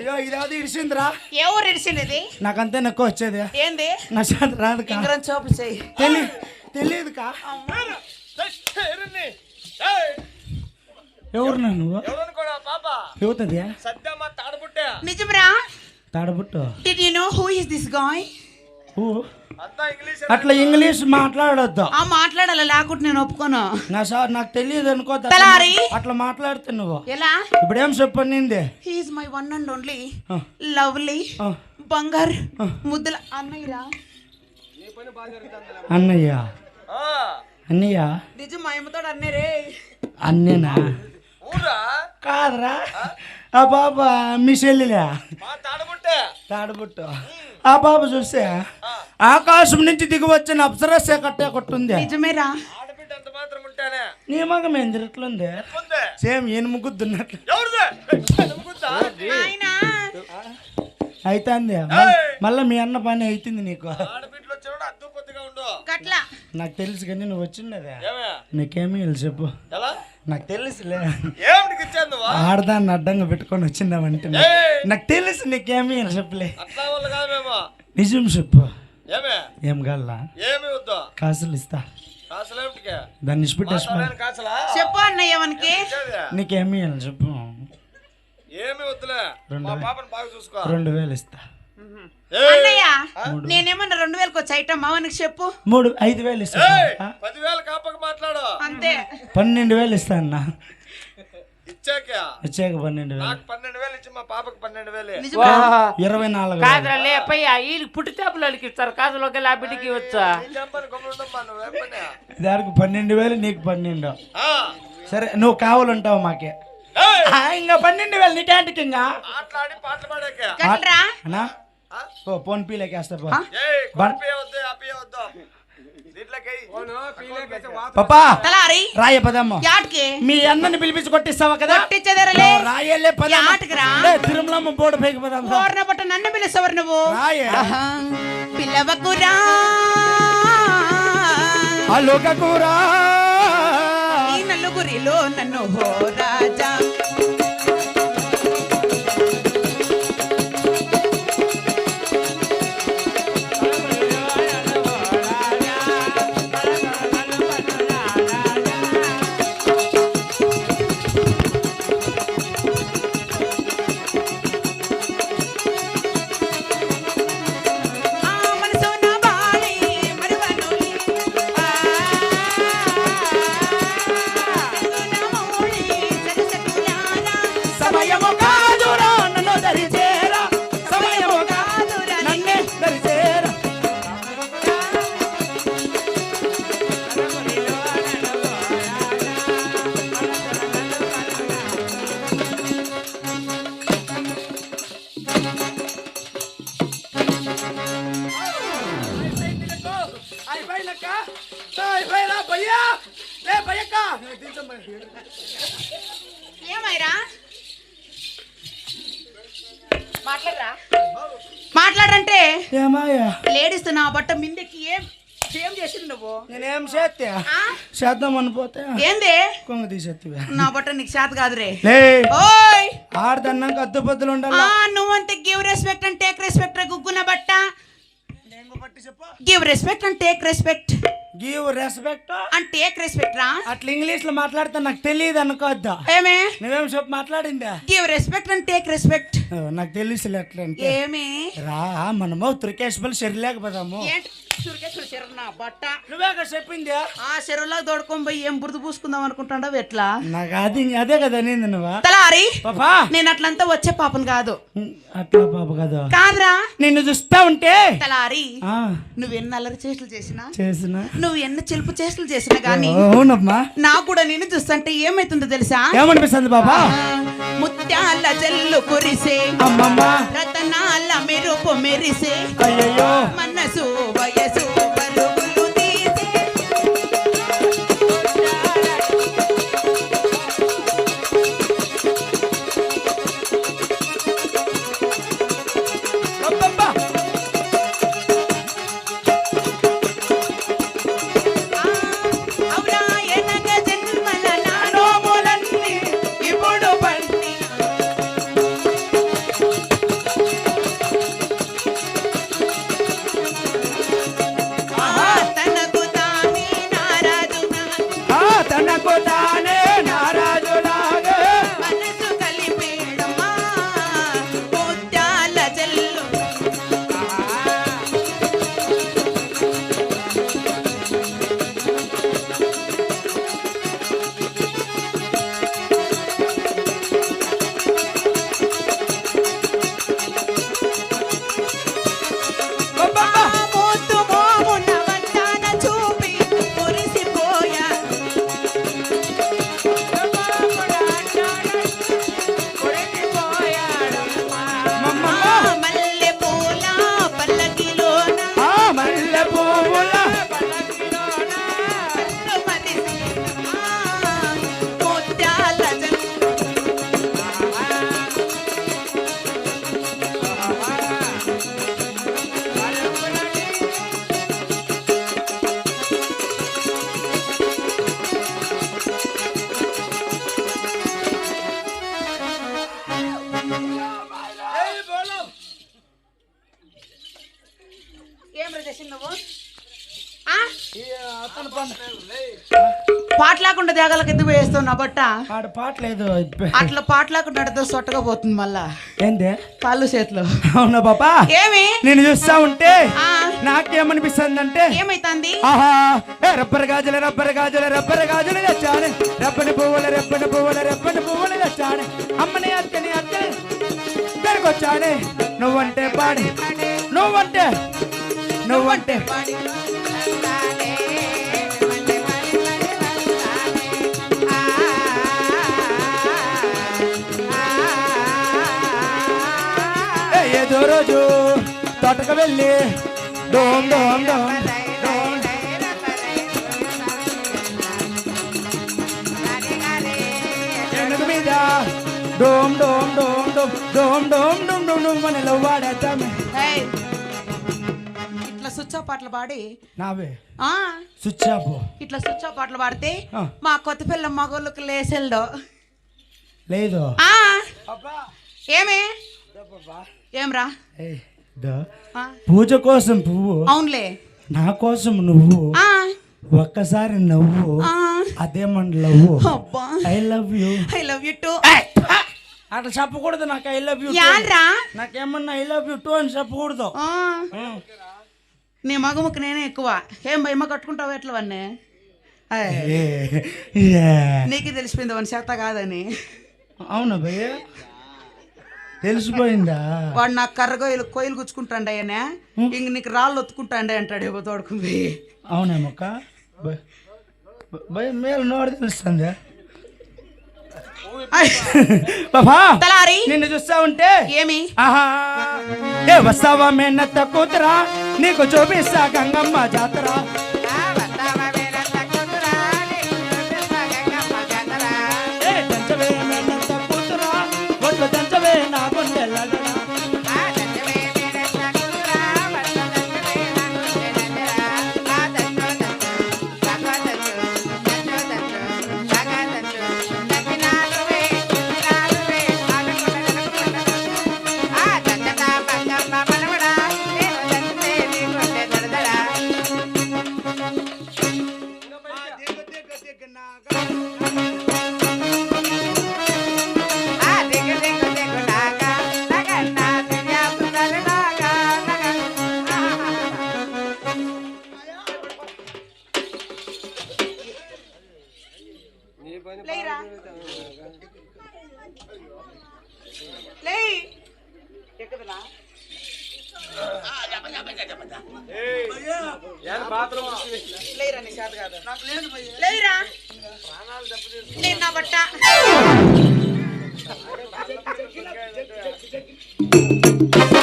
అయ్యో ఇదేదో ఇడిసిందిరా? ఏ ఊరు ఇడిసింది? నాకంతే నక్కువ వచ్చేది. ఏంది? నా చేత రాదు కా ఇంగ్రం చూపు చెయ్యి తెలి తెలియదు కా ఎవరు నువ్వు తాడబుట్టే. నిజమరా తాడబుట్టు? Did you know who is this guy ఊ. అట్లా ఇంగ్లీష్ మాట్లాడొద్దు. ఆ మాట్లాడాలి? లేకుంటే నేను ఒప్పుకోను. నా సార్ నాకు తెలియదు అనుకో తలారి. అట్లా మాట్లాడుతు నువ్వు. ఎలా? ఇప్పుడు ఏం చెప్పనింది he's my one and only. Lovely. బంగారు ముద్దుల అన్నయ్యరా అన్నయ్య. ఆ, అన్నయ్య? నిజం మా అమ్మతో అన్నయ్యరే. అన్నేనా కాదురా. ఆ? బాబా మీ చెల్లిలే? తాడబుట్టే. ఆ బాబు చూస్తే ఆకాశం నుంచి దిగి వచ్చిన అప్సరస్సే కట్టే కొట్టుంది. నిజమేరా. నీ మగం ఎట్లుంది ఉంది. సేమ్ ఈయన ముగ్గుద్దున్నట్లు అయితే మళ్ళీ మీ అన్న పని అవుతుంది నీకు. నాకు తెలుసు కానీ నువ్వు వచ్చిండదే. ఏమే? నీకేమీ తెలుసు చెప్పు. ఎలా? నాకు తెలుసులే. ఆడదాన్ని అడ్డంగా పెట్టుకొని వచ్చిందామంటే! నాకు తెలుసు నీకేమీ చెప్పులే. నిజం చెప్పు. ఏమే? ఏం వద్దు. కాసులు ఇస్తా. దాన్ని చెప్పు అన్నయ్య మనకి ఇచ్చేది? నీకేమీ తెలుసు చెప్పు. ఏమి వద్దులే. మా పాపని బాగా చూసుకో. రెండు వేలు ఇస్తా! అన్నయ్య నేనేమన్నా రెండు వేలకు వచ్చి? ఐటమ్ అవనికి చెప్పు. మూడు ఐదు వేలు ఇస్తా? పదివేలు కాపక మాట్లాడు. అంతే. పన్నెండు వేలు ఇస్తా అన్న. ఇచ్చాక. పన్నెండు వేలు. నాకు పన్నెండు వేలు ఇచ్చి మా పాపకి పన్నెండు వేలు. నిజమా ఇరవై నాలుగు వేలు. కాదురా లేపయ్యా వీళ్ళకి పుట్టి చేపలకి ఇస్తారు కాదులు ఒక లాబిడికి వచ్చా? నీ దానికి పన్నెండు వేలు నీకు పన్నెండు. ఆ. సరే నువ్వు కావాలంటావు మాకే. ఇంకా పన్నెండు వేలు నీటాంటికి ఇంకా. ఓ ఫోన్ పో. దీంట్లోకి పాపా తలారి! రాయ పదమ్మ. మీ అన్నని పిలిపించి కొట్టిస్తావా కదా? రాయలే? లే, తిరుమలమ్మ బోర్డు పైకి పదమ్మ. పట్ట నన్ను పిలుస్తావు నువ్వు? పిల్లవకురా నలుగురిలో నన్ను హో రాజా. మాట్లాడంటే లేడీస్ నా బట్ట మిందకి ఏం ఏం చేసింది నువ్వు? నేనేం చేస్తే? చేద్దాం అనిపోతే ఏంది? కొంగ తీసేత్తివే నా బట్ట నీకు చేత కాదురే. ఓయ్! ఆడదన్నాక అద్దు పొద్దులు ఉండాలి. నువ్వంతే give respect and take respect గుగ్గున బట్ట. Give respect and take respect give respect and take respect రా అట్లా ఇంగ్లీష్లో మాట్లాడితే నాకు తెలియదు అనుకోవద్దా ఏమే? నువ్వేం చెప్పు మాట్లాడిందా? Give respect and take respect నాకు తెలుసులే అట్లా అంటే. ఏమే? రా మనము త్రికేశ్వల్ సరిలేకపోదాము నా బట్ట. చెప్పింది? ఆ చెరువులో దోడుకొని పోయి ఏం బురద పూసుకుందాం అనుకుంటాడో ఎట్లా? నాకు అది అదే కదా నింది నువ్వా? తలారి పాపా? నేను అట్లంతా వచ్చే పాపం కాదు. అట్లా పాప కదా? కాదురా. నిన్ను చూస్తా ఉంటే? తలారి నువ్వు ఎన్ని అల్లరి చేష్టలు చేసినా చేసిన? నువ్వు ఎన్ని చిలుపు చేష్టలు చేసినా గానీ అవునమ్మా. నాకు కూడా నేను చూస్తుంటే ఏమైతుందో తెలుసా? ఏమనిపిస్తుంది బాబా ముత్యాల జల్లు కురిసే. అమ్మమ్మ. రతనాల మెరుపు మెరిసే. అయ్యయ్యో. మనసు వయసు లేకుండా దేగాలకు ఎందుకు వేస్తావు నా బట్ట? ఆడ పాట లేదు. అట్లా పాట లేకుండా నడితే సొట్టగా పోతుంది మళ్ళా. ఏంది? కాళ్ళు చేతిలో. అవునా బాబా ఏమి? నేను చూస్తా ఉంటే ఆ, నాకేమనిపిస్తుంది అంటే ఏమైతుంది? ఆహా రబ్బర్ గాజులు రబ్బర్ గాజులు రబ్బర్ గాజులు తెచ్చాను. రబ్బని పువ్వులు రెప్పని పువ్వులు రెప్పని పువ్వులు తెచ్చాను. అమ్మని అక్కని తిరిగొచ్చాను నువ్వంటే పాడి నువ్వంటే నువ్వంటే ఏ తోటకు వెళ్ళి. డోమ్ డోమ్ డోమ్ డోమ్. ఏనుగు మీద. డోమ్ డోమ్ డోమ్ డోమ్ డోమ్ డోమ్ డోమ్ డోమ్ డోమ్ అని వాడేద్దామే. ఏయ్, ఇట్లా సుచ్చ పాటలు పాడి. నావే. ఆఫ్. ఇట్లా సుచ్చ పాటలు పాడితే. మా కొత్త పిల్ల మగోళ్ళకి లేసెల్డో లేదు. ఏమి? పూజ కోసం పువ్వు. అవునులే. నా కోసం నువ్వు. ఒక్కసారి నవ్వు. లవ్వు అబ్బా. I love you. I love you too. అట్లా చెప్పకూడదు నాకు ఐ లవ్ యూ నాకేమన్నా ఐ లవ్ యూ టూ అని చెప్పకూడదు. నీ మగముకి నేనే ఎక్కువ. ఏం భయమ కట్టుకుంటావు ఎట్లా వన్నే. నీకే తెలిసిపోయింది వన్ చేత కాదని. అవునా భయ్య? తెలిసిపోయిందా? వాడు నాకు కర్ర కొయ్యలు కొయ్యలు గుచ్చుకుంటాండి ఆయన ఇంక నీకు రాళ్ళు ఒత్తుకుంటాండి అంటాడు ఏవో తోడుకుంది. అవునా మొక్క భయ్- మేలు నోడు తెలుస్తుంది తలారి. నిన్ను చూస్తా ఉంటే? ఏమి? ఆహా. ఏ వస్తావా మేనత్త కూతురా? నీకు చూపిస్తా గంగమ్మ జాతర. ఏ లే ఎక్కదనా లేరా నేను నా బట్ట. Thank you.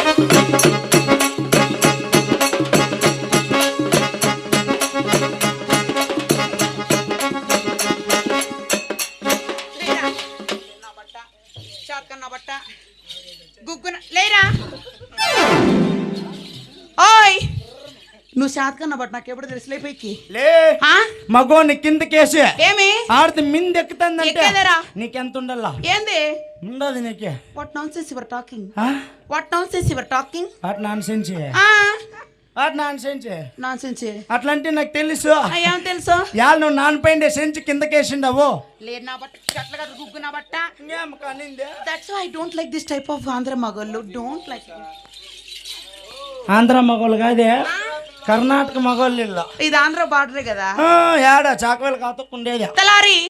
నువ్వు చేతకన్న బట్ట నాకు ఎప్పుడు తెలుసులే పైకి. లే. ఆ? మగోని కిందకేసి. ఏమి? ఆడితే మింది ఎక్కుతుందంటే? నీకెంత ఉండాలా ఏంది? ఉండదు నీకే. What nonsense your talking? What nonsense your talking what nonsense అట్లంటే నాకు తెలుసు. ఏం తెలుసు? యాళ్ళు నువ్వు నాన్ పైన సెంచి కిందకేసిండవు. లేదు నా బట్ట చెట్ల కదా గుగ్గు నా బట్ట. That's I don't like this type of Andhra మగోళ్ళు. డోంట్ లైక్ ఆంధ్ర మగోళ్ళు కాదే? ಕರ್ನಾಟಕ ಮಗಲ್ ಇಲ್ಲ ಇದು ಆಂಧ್ರ ಬಾರ್ಡ್ರಿ కదా ఏడా చాకవేలు కాతకుండేది తలారి